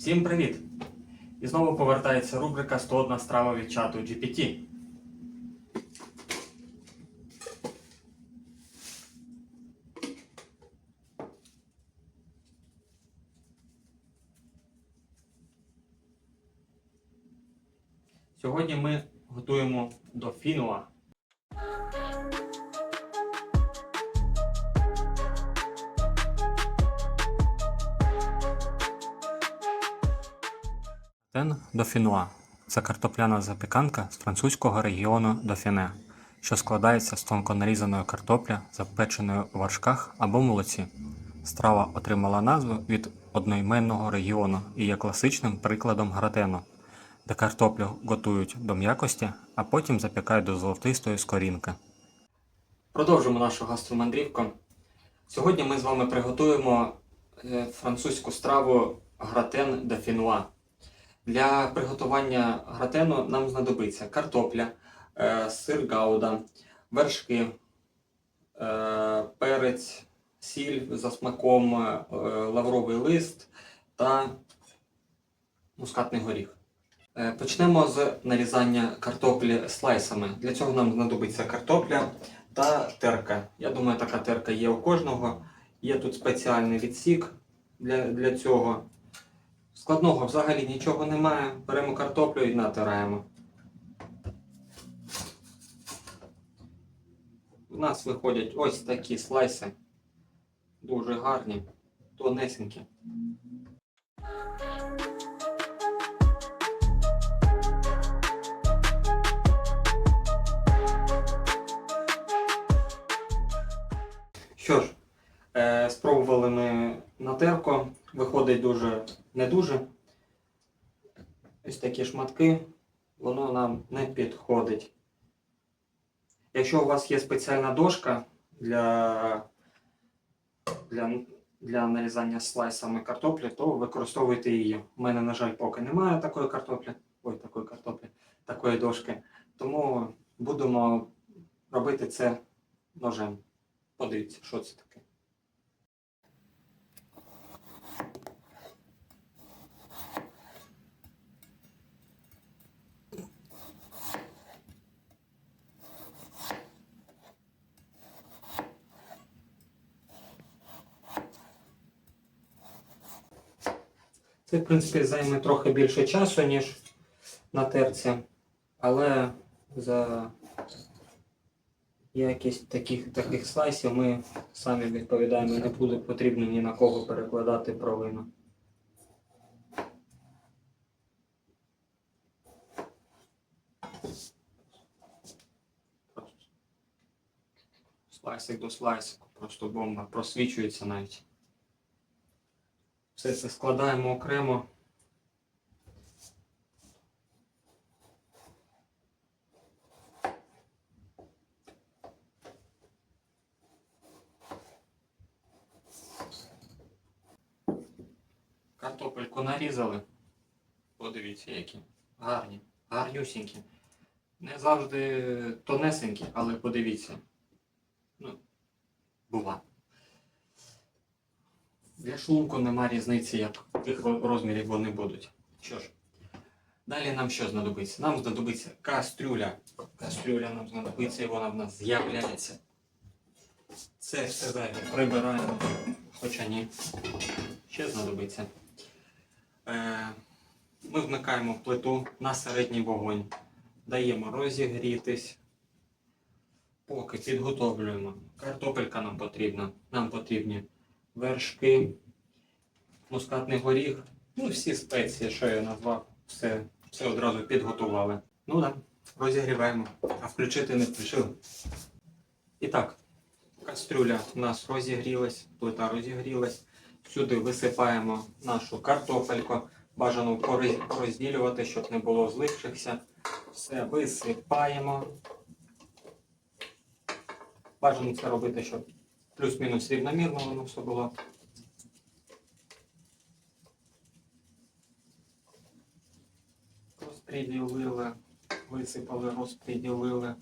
Всім привіт! І знову повертається рубрика 101 страва від чату GPT. Сьогодні ми готуємо до фінуа. Тен дофінуа це картопляна запіканка з французького регіону Дофіне, що складається з тонко нарізаної картопля, запеченої у вершках або молоці. Страва отримала назву від одноіменного регіону і є класичним прикладом гратену, де картоплю готують до м'якості, а потім запікають до золотистої скорінки. Продовжимо нашу гастромандрівку. Сьогодні ми з вами приготуємо е, французьку страву гратен де фінуа. Для приготування гратену нам знадобиться картопля, е, сир гауда, вершки, е, перець, сіль за смаком, е, лавровий лист та мускатний горіх. Почнемо з нарізання картоплі слайсами. Для цього нам знадобиться картопля та терка. Я думаю, така терка є у кожного. Є тут спеціальний відсік для, для цього. Складного взагалі нічого немає. Беремо картоплю і натираємо. У нас виходять ось такі слайси. Дуже гарні, тонесенькі. Що ж, е, спробували ми на терку. Виходить дуже не дуже. Ось такі шматки, воно нам не підходить. Якщо у вас є спеціальна дошка для, для, для нарізання слайсами картоплі, то використовуйте її. У мене, на жаль, поки немає такої картоплі, ой, такої картоплі, такої дошки. Тому будемо робити це ножем. Подивіться, що це таке. Це, в принципі, займе трохи більше часу, ніж на терці, але за якість таких, таких слайсів ми самі відповідаємо, не буде потрібно ні на кого перекладати провину. Слайсик до слайсику, просто бомба, просвічується навіть. Все це складаємо окремо. Картопельку нарізали. Подивіться, які гарні, гарнюсінькі. Не завжди тонесенькі, але подивіться. Ну, бува. Для шлунку нема різниці, яких ро- розмірів вони будуть. Що ж, далі нам що знадобиться? Нам знадобиться кастрюля. Кастрюля нам знадобиться і вона в нас з'являється. Це все зайве прибираємо. Хоча ні. Ще знадобиться. Е, ми вмикаємо плиту на середній вогонь. Даємо розігрітись. Поки підготовлюємо. Картопелька нам потрібна. Нам потрібні вершки, мускатний горіх, ну всі спеції, що я назвав, все, все одразу підготували. Ну так, да, розігріваємо, а включити не включили. І так, кастрюля у нас розігрілась, плита розігрілась. Сюди висипаємо нашу картопельку. Бажано розділювати, щоб не було злившихся. Все висипаємо. Бажано це робити, щоб плюс-мінус рівномірно воно все було. Розподілили, висипали, розподілили.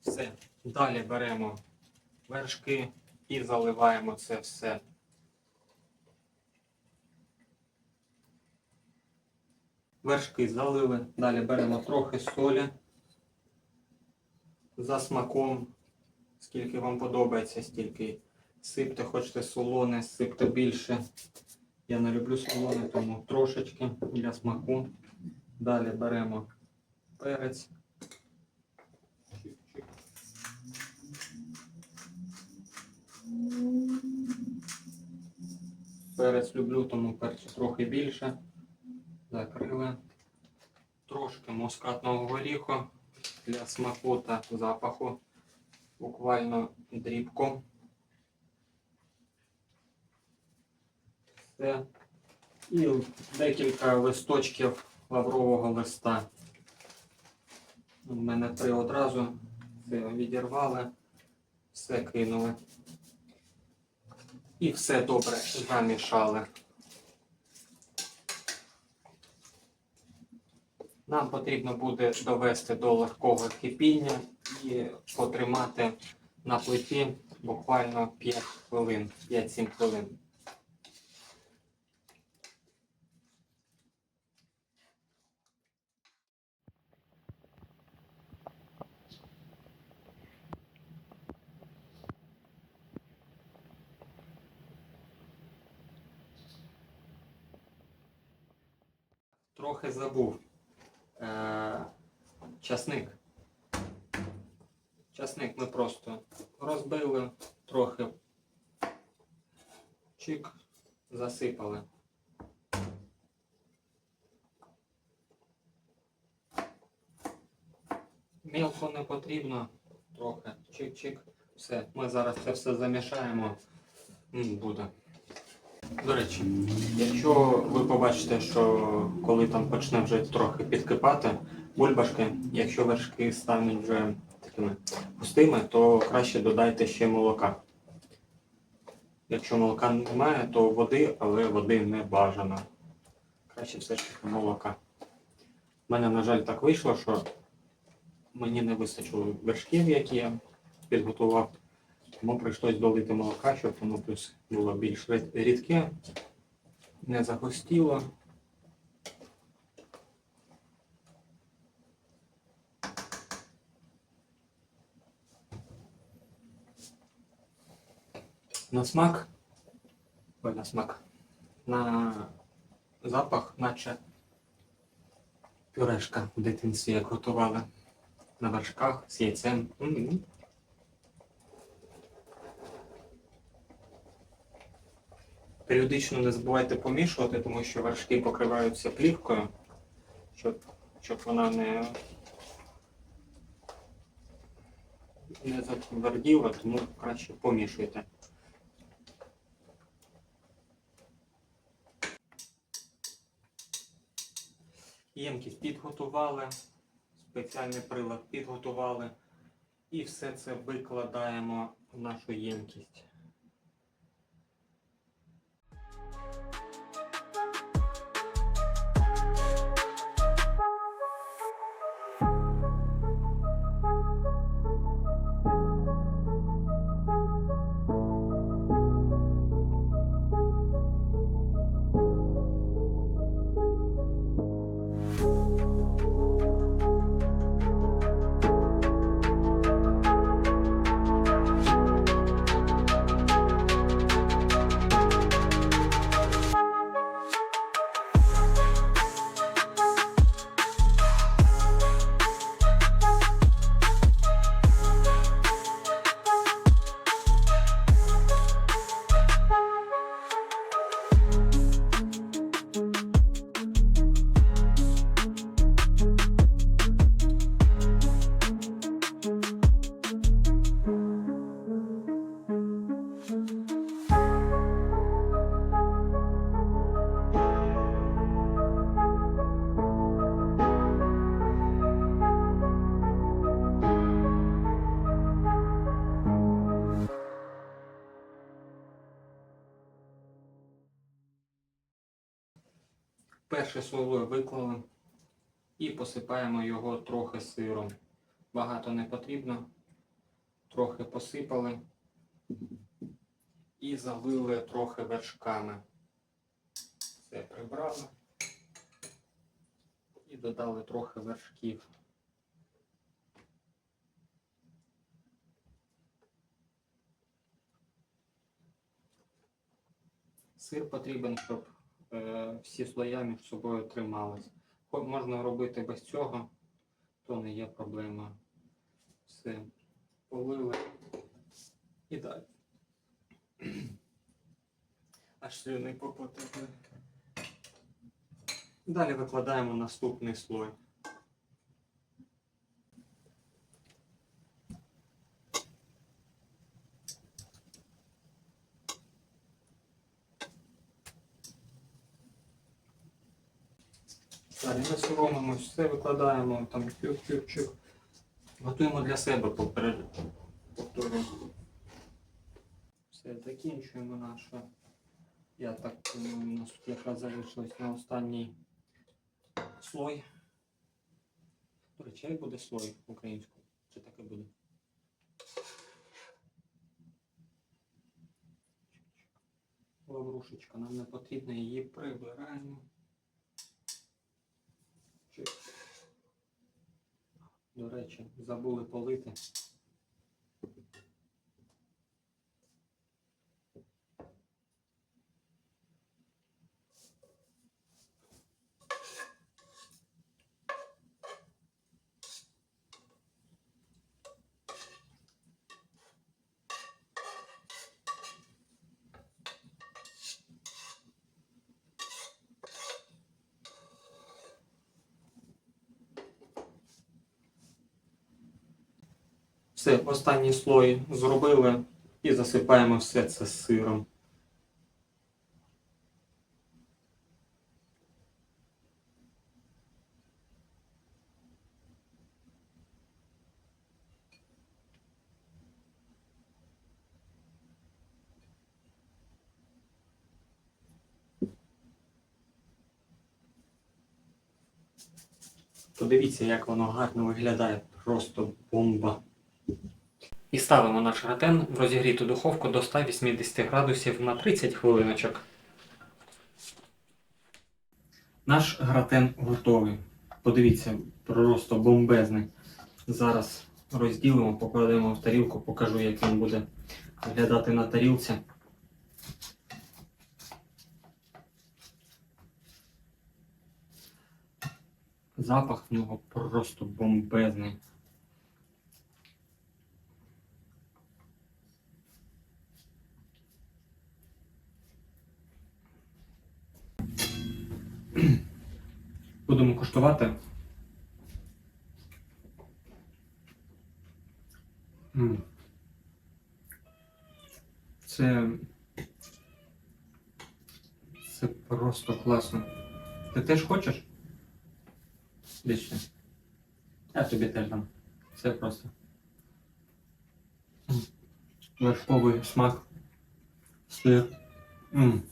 Все. Далі беремо вершки, і заливаємо це все. Вершки залили. Далі беремо трохи солі за смаком. Скільки вам подобається, стільки сипте, хочете солоне, сипте більше. Я не люблю солоне, тому трошечки для смаку. Далі беремо перець. Перець люблю, тому перцю трохи більше. Закрили. Трошки мускатного горіху для смаку та запаху. Буквально дрібку. Все. І декілька листочків лаврового листа. У мене три одразу. Це відірвали, все кинули. І все добре замішали. Нам потрібно буде довести до легкого кипіння і потримати на плиті буквально 5 хвилин, 5-7 хвилин. Трохи забув. Е, часник. Часник ми просто розбили, трохи чик, засипали. Мілко не потрібно, трохи чик-чик. Все, ми зараз це все замішаємо. Буде. До речі, якщо ви побачите, що коли там почне вже трохи підкипати бульбашки, якщо вершки стануть вже такими пустими, то краще додайте ще молока. Якщо молока немає, то води, але води не бажано. Краще все ж таки молока. У мене, на жаль, так вийшло, що мені не вистачило вершків, які я підготував. Тому прийшлось долити молока, щоб воно плюс було більш рідке, не загустіло. На смак, ой, на смак, на запах, наче пюрешка в дитинстві, як готували на вершках з яйцем. М-м. Періодично не забувайте помішувати, тому що вершки покриваються плівкою, щоб, щоб вона не, не затверділа, тому краще помішуйте. Ємкість підготували, спеціальний прилад підготували і все це викладаємо в нашу ємкість. Перше соло виклали і посипаємо його трохи сиром. Багато не потрібно. Трохи посипали. і залили трохи вершками. Все прибрали. І додали трохи вершків. Сир потрібен, щоб всі слоя між собою тримались. Можна робити без цього, то не є проблема. Все, полили і далі. Аж слюни попотекли. Далі викладаємо наступний слой. Далі не соромимось, все викладаємо там чук-чук-чук. Готуємо для себе поперед. Все, закінчуємо наше. Я так думаю, у нас тут якраз залишилось на останній слой. До речі, як буде слой українською? Чи таке буде? Лаврушечка, нам не потрібно, її прибираємо. Чик. До речі, забули полити. Все, останній слой зробили і засипаємо все це сиром. Подивіться, як воно гарно виглядає. Просто бомба. І ставимо наш гратен в розігріту духовку до 180 градусів на 30 хвилиночок. Наш гратен готовий. Подивіться, просто бомбезний. Зараз розділимо, покладемо в тарілку, покажу, як він буде виглядати на тарілці. Запах в нього просто бомбезний. Будемо куштувати. Це. Це просто класно. Ти теж хочеш? Дичне. Я тобі теж дам. Це просто. Вершковий смак. Сир. М.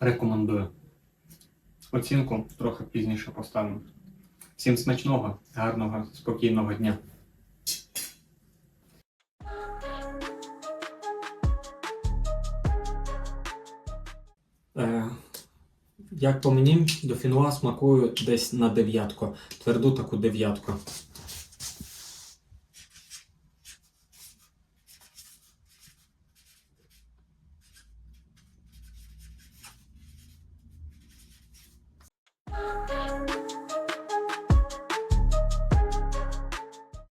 Рекомендую. Оцінку трохи пізніше поставимо. Всім смачного, гарного, спокійного дня. Е, як по мені, до фінуа смакую десь на дев'ятку. Тверду таку дев'ятку.